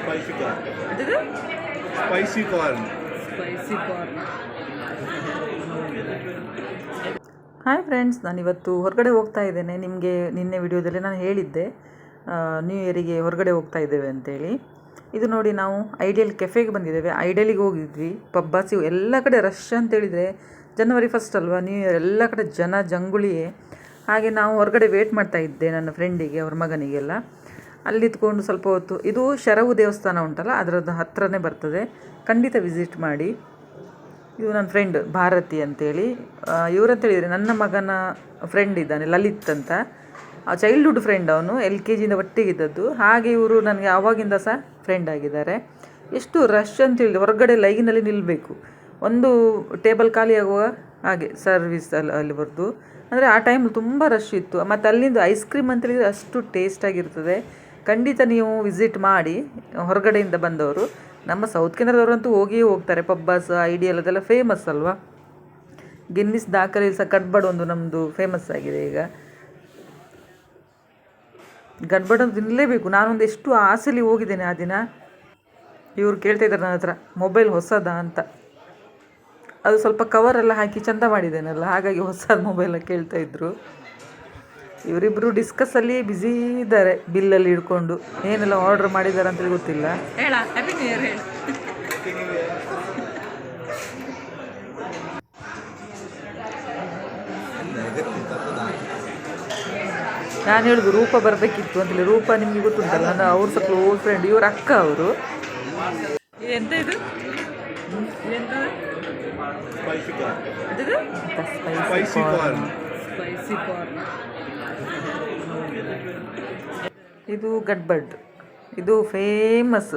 Spicy corn spicy corn spicy corn hi friends ನಾನಿವತ್ತು ಹೊರಗಡೆ ಹೋಗ್ತಾ ಇದ್ದೇನೆ. ನಿಮಗೆ ನಿನ್ನೆ ವಿಡಿಯೋದಲ್ಲಿ ನಾನು ಹೇಳಿದ್ದೆ. ನ್ಯೂ ಇಯರಿಗೆ ಹೊರಗಡೆ ಹೋಗ್ತಾ ಇದ್ದೇವೆ ಅಂತೇಳಿ. ಇದು ನೋಡಿ ನಾವು ಐಡಿಯಲ್ ಕೆಫೆಗೆ ಬಂದಿದ್ದೇವೆ. ಐಡಿಯಲಿಗೆ ಹೋಗಿದ್ವಿ. ಪಬ್ಬಾಸಿ ಎಲ್ಲ ಕಡೆ ರಶ್ ಅಂತೇಳಿದರೆ ಜನವರಿ ಫಸ್ಟ್ ಅಲ್ವಾ? ನ್ಯೂ ಇಯರ್ ಎಲ್ಲ ಕಡೆ ಜನ ಜಂಗುಳಿಯೇ. ಹಾಗೆ ನಾವು ಹೊರಗಡೆ ವೇಟ್ ಮಾಡ್ತಾ ಇದ್ದೆ ನನ್ನ ಫ್ರೆಂಡಿಗೆ ಅವ್ರ ಮಗನಿಗೆಲ್ಲ. ಅಲ್ಲಿ ಇದ್ಕೊಂಡು ಸ್ವಲ್ಪ ಹೊತ್ತು, ಇದು ಶರವು ದೇವಸ್ಥಾನ ಉಂಟಲ್ಲ, ಅದರದ್ದು ಹತ್ತಿರನೇ ಬರ್ತದೆ. ಖಂಡಿತ ವಿಸಿಟ್ ಮಾಡಿ. ಇದು ನನ್ನ ಫ್ರೆಂಡ್ ಭಾರತಿ ಅಂತೇಳಿ. ಇವರಂತ ಹೇಳಿದರೆ ನನ್ನ ಮಗನ ಫ್ರೆಂಡ್ ಇದ್ದಾನೆ, ಲಲಿತ್ ಅಂತ. ಆ ಚೈಲ್ಡ್ಹುಡ್ ಫ್ರೆಂಡ್ ಅವನು ಎಲ್ ಕೆ ಜಿಯಿಂದ ಒಟ್ಟಿಗಿದ್ದದ್ದು. ಹಾಗೆ ಇವರು ನನಗೆ ಆವಾಗಿಂದ ಸಹ ಫ್ರೆಂಡ್ ಆಗಿದ್ದಾರೆ. ಎಷ್ಟು ರಶ್ ಅಂತ ಹೇಳಿದ್ರೆ ಹೊರಗಡೆ ಲೈನಲ್ಲಿ ನಿಲ್ಲಬೇಕು ಒಂದು ಟೇಬಲ್ ಖಾಲಿ ಆಗುವ ಹಾಗೆ ಸರ್ವಿಸ್ ಅಲ್ಲಿ ಅಲ್ಲಿ ಬರ್ದು. ಅಂದರೆ ಆ ಟೈಮ್ ತುಂಬ ರಶ್ ಇತ್ತು. ಮತ್ತು ಅಲ್ಲಿಂದ ಐಸ್ ಕ್ರೀಮ್ ಅಂತ ಹೇಳಿದರೆ ಅಷ್ಟು ಟೇಸ್ಟಾಗಿರ್ತದೆ ಖಂಡಿತ ನೀವು ವಿಸಿಟ್ ಮಾಡಿ ಹೊರಗಡೆಯಿಂದ ಬಂದವರು, ನಮ್ಮ ಸೌತ್ ಕೆನಡದವರಂತೂ ಹೋಗಿಯೇ ಹೋಗ್ತಾರೆ. ಪಬ್ಬಾಸ್ ಐಡಿಯಲ್ ಅದೆಲ್ಲ ಫೇಮಸ್ ಅಲ್ವಾ? ಗಿನ್ನಿಸ್ ದಾಖಲೆ ಸಹ ಗಡ್ಬಡ್ ಒಂದು ನಮ್ಮದು ಫೇಮಸ್ ಆಗಿದೆ ಈಗ. ಗಡ್ಬಡ್ ಅಂತ ತಿನ್ನಲೇಬೇಕು ನಾನೊಂದು ಎಷ್ಟು ಆಸೆಲಿ ಹೋಗಿದ್ದೇನೆ ಆ ದಿನ. ಇವರು ಕೇಳ್ತಾ ಇದ್ದಾರೆ ನನ್ನ ಹತ್ರ ಮೊಬೈಲ್ ಹೊಸದಾ ಅಂತ. ಅದು ಸ್ವಲ್ಪ ಕವರ್ ಎಲ್ಲ ಹಾಕಿ ಚಂದ ಮಾಡಿದ್ದೇನಲ್ಲ, ಹಾಗಾಗಿ ಹೊಸ ಮೊಬೈಲ್ ಕೇಳ್ತಾ ಇದ್ರು. ಇವರಿಬ್ಬರು ಡಿಸ್ಕಸ್ಸಲ್ಲಿ ಬ್ಯುಸಿ ಇದ್ದಾರೆ ಬಿಲ್ಲಲ್ಲಿ ಇಡ್ಕೊಂಡು ಏನೆಲ್ಲ ಆರ್ಡರ್ ಮಾಡಿದ್ದಾರೆ ಅಂತ ಗೊತ್ತಿಲ್ಲ. ಹೇಳ ಹ್ಯಾಪಿ ನ್ಯೂ ಇಯರ್ ಹೇಳಿ. ನಾನು ಹೇಳುದು ರೂಪ ಬರಬೇಕಿತ್ತು ಅಂತೇಳಿ. ರೂಪ ನಿಮಗೆ ಗೊತ್ತುಂಟಲ್ಲ ನಾನು ಅವ್ರ ಸ್ವಲ್ಪ ಕ್ಲೋಸ್ ಫ್ರೆಂಡ್ ಇವ್ರ ಅಕ್ಕ ಅವರು. ಎಂತ ಇದು? ಸ್ಪೈಸಿ ಕಾರ್ನ್ ಇದು ಗಡ್ಬಡ್. ಇದು ಫೇಮಸ್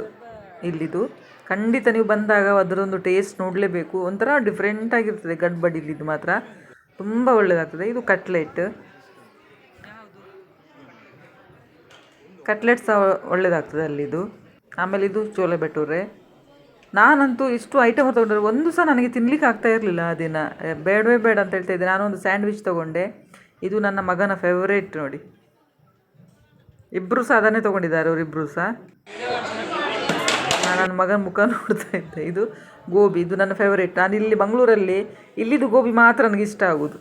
ಇಲ್ಲಿದು. ಖಂಡಿತ ನೀವು ಬಂದಾಗ ಅದರೊಂದು ಟೇಸ್ಟ್ ನೋಡಲೇಬೇಕು. ಒಂಥರ ಡಿಫ್ರೆಂಟಾಗಿರ್ತದೆ ಗಡ್ಬಡ್ ಇಲ್ಲಿದ್ದು ಮಾತ್ರ. ತುಂಬ ಒಳ್ಳೆಯದಾಗ್ತದೆ ಇದು ಕಟ್ಲೆಟ್ ಕಟ್ಲೆಟ್ ಸಹ ಒಳ್ಳೆಯದಾಗ್ತದೆ ಅಲ್ಲಿದು. ಆಮೇಲೆ ಇದು ಚೋಲೆ ಬೆಟೂರೆ ನಾನಂತೂ ಇಷ್ಟು ಐಟಮ್ ತೊಗೊಂಡ್ರೆ ಒಂದು ಸಹ ನನಗೆ ತಿನ್ಲಿಕ್ಕೆ ಆಗ್ತಾ ಇರಲಿಲ್ಲ ಆ ದಿನ. ಬೇಡವೇ ಬೇಡ ಅಂತ ಹೇಳ್ತಾ ಇದ್ದೆ. ನಾನೊಂದು ಸ್ಯಾಂಡ್ವಿಚ್ ತೊಗೊಂಡೆ. ಇದು ನನ್ನ ಮಗನ ಫೇವರೇಟ್ ನೋಡಿ. ಇಬ್ಬರು ಸಹ ಅದನ್ನೇ ತೊಗೊಂಡಿದ್ದಾರೆ ಅವರಿಬ್ಬರು ಸಹ. ನಾನು ನನ್ನ ಮಗನ ಮುಖ ನೋಡ್ತಾ ಇದ್ದೆ. ಇದು ಗೋಬಿ, ಇದು ನನ್ನ ಫೇವರೇಟ್ ನಾನು ಇಲ್ಲಿ ಮಂಗಳೂರಲ್ಲಿ ಇಲ್ಲಿದು ಗೋಬಿ ಮಾತ್ರ ನನಗೆ ಇಷ್ಟ ಆಗೋದು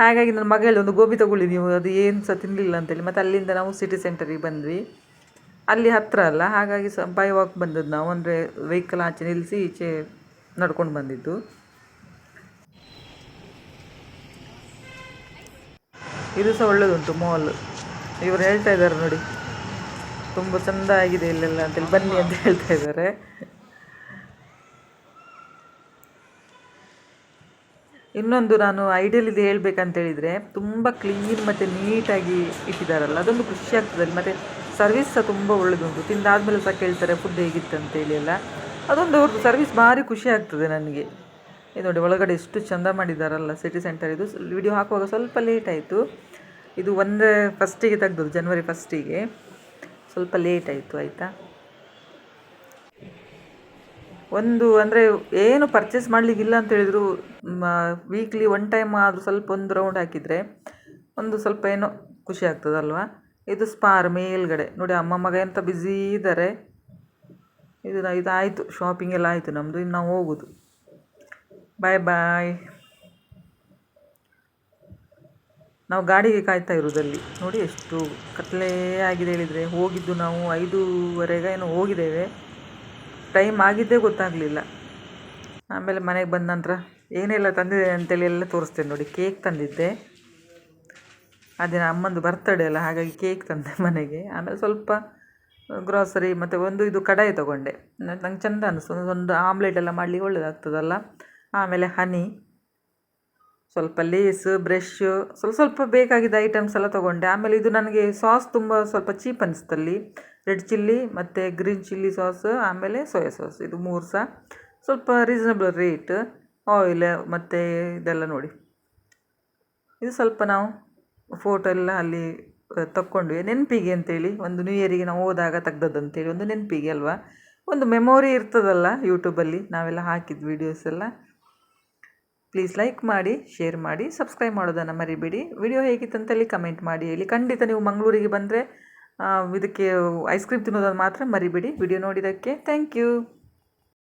ಹಾಗಾಗಿ ನನ್ನ ಮಗ ಹೇಳಿ ಒಂದು ಗೋಬಿ ತಗೊಳ್ಳಿ ನೀವು, ಅದು ಏನು ಸಹ ತಿನ್ನಲಿಲ್ಲ ಅಂತೇಳಿ ಮತ್ತು ಅಲ್ಲಿಂದ ನಾವು ಸಿಟಿ ಸೆಂಟರಿಗೆ ಬಂದ್ವಿ. ಅಲ್ಲಿ ಹತ್ತಿರ ಅಲ್ಲ, ಹಾಗಾಗಿ ಸ ಬೈ ವಾಕ್ ಬಂದದ್ದು ನಾವು. ಅಂದರೆ ವೆಹಿಕಲ್ ಆಚೆ ನಿಲ್ಲಿಸಿ ಈಚೆ ನಡ್ಕೊಂಡು ಬಂದಿದ್ದು. ಇದು ಸಹ ಒಳ್ಳೆಯದುಂಟು ಮಾಲ್ ಇವರು ಹೇಳ್ತಾ ಇದ್ದಾರೆ ನೋಡಿ. ತುಂಬ ಚಂದ ಆಗಿದೆ ಇಲ್ಲೆಲ್ಲ ಅಂತೇಳಿ ಬನ್ನಿ ಅಂತ ಹೇಳ್ತಾ ಇದ್ದಾರೆ. ಇನ್ನೊಂದು ನಾನು ಐಡಿಯಲಿದ್ದು ಹೇಳ್ಬೇಕಂತ ಹೇಳಿದರೆ ತುಂಬ ಕ್ಲೀನ್ ಮತ್ತು ನೀಟಾಗಿ ಇಟ್ಟಿದ್ದಾರಲ್ಲ, ಅದೊಂದು ಖುಷಿ ಆಗ್ತದೆ. ಮತ್ತೆ ಮತ್ತು ಸರ್ವಿಸ್ ಸಹ ತುಂಬ ಒಳ್ಳೆದುಂಟು. ತಿಂದಾದ್ಮೇಲೆ ಸಹ ಕೇಳ್ತಾರೆ ಫುಡ್ ಹೇಗಿತ್ತು ಅಂತೇಳಿ ಎಲ್ಲ. ಅದೊಂದು ಅವ್ರದ್ದು ಸರ್ವಿಸ್ ಭಾರಿ ಖುಷಿ ಆಗ್ತದೆ ನನಗೆ. ಇದು ನೋಡಿ ಒಳಗಡೆ ಎಷ್ಟು ಚಂದ ಮಾಡಿದ್ದಾರಲ್ಲ ಸಿಟಿ ಸೆಂಟರ್ ಇದು. ವಿಡಿಯೋ ಹಾಕುವಾಗ ಸ್ವಲ್ಪ ಲೇಟ್ ಆಯಿತು. ಇದು ಒಂದು ಫಸ್ಟಿಗೆ ತೆಗ್ದದ್ದು ಜನವರಿ ಫಸ್ಟಿಗೆ. ಸ್ವಲ್ಪ ಲೇಟ್ ಆಯಿತು, ಆಯಿತಾ? ಒಂದು ಅಂದರೆ ಏನು ಪರ್ಚೇಸ್ ಮಾಡಲಿಕ್ಕಿಲ್ಲ ಅಂತ ಹೇಳಿದ್ರು ವೀಕ್ಲಿ ಒನ್ ಟೈಮ್ ಆದರೂ ಸ್ವಲ್ಪ ಒಂದು ರೌಂಡ್ ಹಾಕಿದರೆ ಒಂದು ಸ್ವಲ್ಪ ಏನೋ ಖುಷಿ ಆಗ್ತದಲ್ವಾ ಇದು ಸ್ಪಾರ್ ಮೇಲ್ಗಡೆ. ನೋಡಿ, ಅಮ್ಮ ಮಗ ಎಂತ ಬ್ಯುಸಿ ಇದ್ದಾರೆ ಇದು ಇದಾಯಿತು ಶಾಪಿಂಗ್ ಎಲ್ಲ ಆಯಿತು ನಮ್ಮದು ಇನ್ನು ನಾವು ಹೋಗೋದು. ಬಾಯ್ ಬಾಯ್ ನಾವು ಗಾಡಿಗೆ ಕಾಯ್ತಾ ಇರುವುದಲ್ಲಿ ನೋಡಿ ಎಷ್ಟು ಕತ್ತಲೇ ಆಗಿದೆ ಹೇಳಿದರೆ. ಹೋಗಿದ್ದು ನಾವು ಐದೂವರೆಗೆ ಏನೋ ಹೋಗಿದ್ದೇವೆ. ಟೈಮ್ ಆಗಿದ್ದೇ ಗೊತ್ತಾಗಲಿಲ್ಲ. ಆಮೇಲೆ ಮನೆಗೆ ಬಂದ ನಂತರ ಏನೆಲ್ಲ ತಂದಿದೆ ಅಂತೇಳಿ ಎಲ್ಲ ತೋರಿಸ್ತೇನೆ ನೋಡಿ. ಕೇಕ್ ತಂದಿದ್ದೆ. ಅದಿನ ಅಮ್ಮಂದು ಬರ್ತಡೇ ಅಲ್ಲ, ಹಾಗಾಗಿ ಕೇಕ್ ತಂದೆ ಮನೆಗೆ. ಆಮೇಲೆ ಸ್ವಲ್ಪ ಗ್ರಾಸರಿ ಮತ್ತು ಒಂದು ಇದು ಕಡಾಯಿ ತೊಗೊಂಡೆ. ನಂಗೆ ಚೆಂದ ಅನ್ನಿಸ್ತು ಒಂದು ಆಮ್ಲೆಟ್ ಎಲ್ಲ ಮಾಡಲಿಕ್ಕೆ ಒಳ್ಳೆಯದಾಗ್ತದಲ್ಲ ಆಮೇಲೆ ಹನಿ. ಸ್ವಲ್ಪ ಲೇಸ್ ಬ್ರಷ್ ಸ್ವಲ್ಪ ಸ್ವಲ್ಪ ಬೇಕಾಗಿದ್ದ ಐಟಮ್ಸ್ ಎಲ್ಲ ತೊಗೊಂಡೆ. ಆಮೇಲೆ ಇದು ನನಗೆ ಸಾಸ್ ತುಂಬ ಸ್ವಲ್ಪ ಚೀಪ್ ಅನಿಸ್ತಲ್ಲಿ ರೆಡ್ ಚಿಲ್ಲಿ ಮತ್ತು ಗ್ರೀನ್ ಚಿಲ್ಲಿ ಸಾಸ್ ಆಮೇಲೆ ಸೋಯಾ ಸಾಸ್ ಇದು ಮೂರು ಸಹ ಸ್ವಲ್ಪ ರೀಸನಬಲ್ ರೇಟ್ ಆಯಿಲ್ ಮತ್ತು ಇದೆಲ್ಲ ನೋಡಿ. ಇದು ಸ್ವಲ್ಪ ನಾವು ಫೋಟೋ ಎಲ್ಲ ಅಲ್ಲಿ ತಕ್ಕೊಂಡ್ವಿ. ನೆನಪಿಗೆ ಅಂತೇಳಿ, ಒಂದು ನ್ಯೂ ಇಯರಿಗೆ ನಾವು ಹೋದಾಗ ತೆಗ್ದದ್ದು ಅಂತೇಳಿ, ಒಂದು ನೆನಪಿಗೆ ಅಲ್ವಾ? ಒಂದು ಮೆಮೊರಿ ಇರ್ತದಲ್ಲ ಯೂಟ್ಯೂಬಲ್ಲಿ ನಾವೆಲ್ಲ ಹಾಕಿದ ವೀಡಿಯೋಸ್ ಎಲ್ಲ. ಪ್ಲೀಸ್ ಲೈಕ್ ಮಾಡಿ ಶೇರ್ ಮಾಡಿ ಸಬ್ಸ್ಕ್ರೈಬ್ ಮಾಡೋದನ್ನು ಮರಿಬೇಡಿ. ವಿಡಿಯೋ ಹೇಗಿತ್ತಂತಲ್ಲಿ ಕಮೆಂಟ್ ಮಾಡಿ ಹೇಳಿ. ಖಂಡಿತ ನೀವು ಮಂಗಳೂರಿಗೆ ಬಂದರೆ ಇದಕ್ಕೆ ಐಸ್ ಕ್ರೀಮ್ ತಿನ್ನೋದನ್ನು ಮಾತ್ರ ಮರಿಬೇಡಿ. ವಿಡಿಯೋ ನೋಡಿದ್ದಕ್ಕೆ ಥ್ಯಾಂಕ್ ಯು